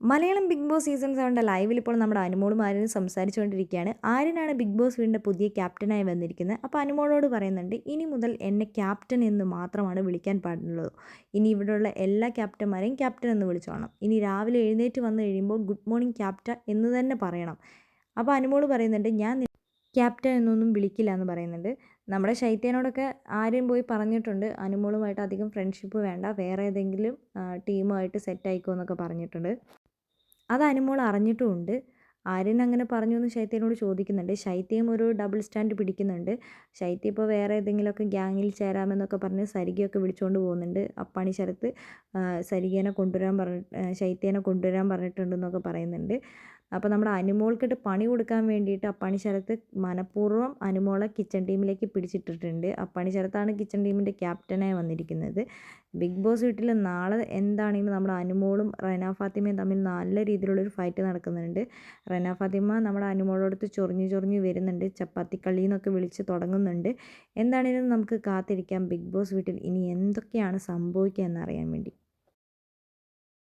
Malayalam Bigg Boss season സെവന്റെ ലൈവിൽ ഇപ്പോൾ നമ്മുടെ അനുമോളും ആര്യനും സംസാരിച്ചുകൊണ്ടിരിക്കുകയാണ്. ആര്യനാണ് ബിഗ് ബോസ് വീടിന്റെ പുതിയ ക്യാപ്റ്റനായി വന്നിരിക്കുന്നത്. അപ്പോൾ അനുമോളോട് പറയുന്നുണ്ട് ഇനി മുതൽ എന്നെ ക്യാപ്റ്റൻ എന്ന് മാത്രമാണ് വിളിക്കാൻ പാടുള്ളത്. ഇനി ഇവിടെയുള്ള എല്ലാ ക്യാപ്റ്റന്മാരെയും ക്യാപ്റ്റൻ എന്ന് വിളിച്ചോണം. ഇനി രാവിലെ എഴുന്നേറ്റ് വന്നു കഴിയുമ്പോൾ ഗുഡ് മോർണിംഗ് ക്യാപ്റ്റ എന്ന് തന്നെ പറയണം. അപ്പോൾ അനുമോൾ പറയുന്നുണ്ട് ഞാൻ ക്യാപ്റ്റൻ എന്നൊന്നും വിളിക്കില്ല എന്ന് പറയുന്നുണ്ട്. നമ്മുടെ ശൈത്യനോടൊക്കെ ആരും പോയി പറഞ്ഞിട്ടുണ്ട് അനുമോളുമായിട്ട് അധികം ഫ്രണ്ട്ഷിപ്പ് വേണ്ട വേറെ ഏതെങ്കിലും ടീമുമായിട്ട് സെറ്റ് ആയിക്കോ എന്നൊക്കെ പറഞ്ഞിട്ടുണ്ട്. അത് അനുമോൾ അറിഞ്ഞിട്ടുമുണ്ട്. ആര്യൻ അങ്ങനെ പറഞ്ഞു എന്ന് ശൈത്യനോട് ചോദിക്കുന്നുണ്ട്. ശൈത്യം ഒരു ഡബിൾ സ്റ്റാൻഡ് പിടിക്കുന്നുണ്ട്. ശൈത്യം ഇപ്പോൾ വേറെ ഏതെങ്കിലുമൊക്കെ ഗ്യാങ്ങിൽ ചേരാമെന്നൊക്കെ പറഞ്ഞ് സരികയൊക്കെ വിളിച്ചുകൊണ്ട് പോകുന്നുണ്ട്. അപ്പാണി ശരത്ത് സരികേനെ കൊണ്ടുവരാൻ പറഞ്ഞ ശൈത്യേനെ കൊണ്ടുവരാൻ പറഞ്ഞിട്ടുണ്ടെന്നൊക്കെ പറയുന്നുണ്ട്. അപ്പോൾ നമ്മുടെ അനുമോൾക്കിട്ട് പണി കൊടുക്കാൻ വേണ്ടിയിട്ട് അപ്പാണി ശരത്ത് മനഃപൂർവം അനുമോളെ കിച്ചൺ ടീമിലേക്ക് പിടിച്ചിട്ടിട്ടുണ്ട്. അപ്പാണി ശരത്താണ് കിച്ചൺ ടീമിന്റെ ക്യാപ്റ്റനായി വന്നിരിക്കുന്നത്. ബിഗ് ബോസ് വീട്ടിൽ നാളെ എന്താണെങ്കിലും നമ്മുടെ അനുമോളും റന ഫാത്തിമയും തമ്മിൽ നല്ല രീതിയിലുള്ളൊരു ഫൈറ്റ് നടക്കുന്നുണ്ട്. റന ഫാത്തിമ നമ്മുടെ അനുമോളോടത്ത് ചൊറിഞ്ഞു ചൊറിഞ്ഞു വരുന്നുണ്ട്. ചപ്പാത്തിക്കളി എന്നൊക്കെ വിളിച്ച് തുടങ്ങുന്നുണ്ട്. എന്താണെങ്കിലും നമുക്ക് കാത്തിരിക്കാം. ബിഗ് ബോസ് വീട്ടിൽ ഇനി എന്തൊക്കെയാണ് സംഭവിക്കുക എന്നറിയാൻ വേണ്ടി.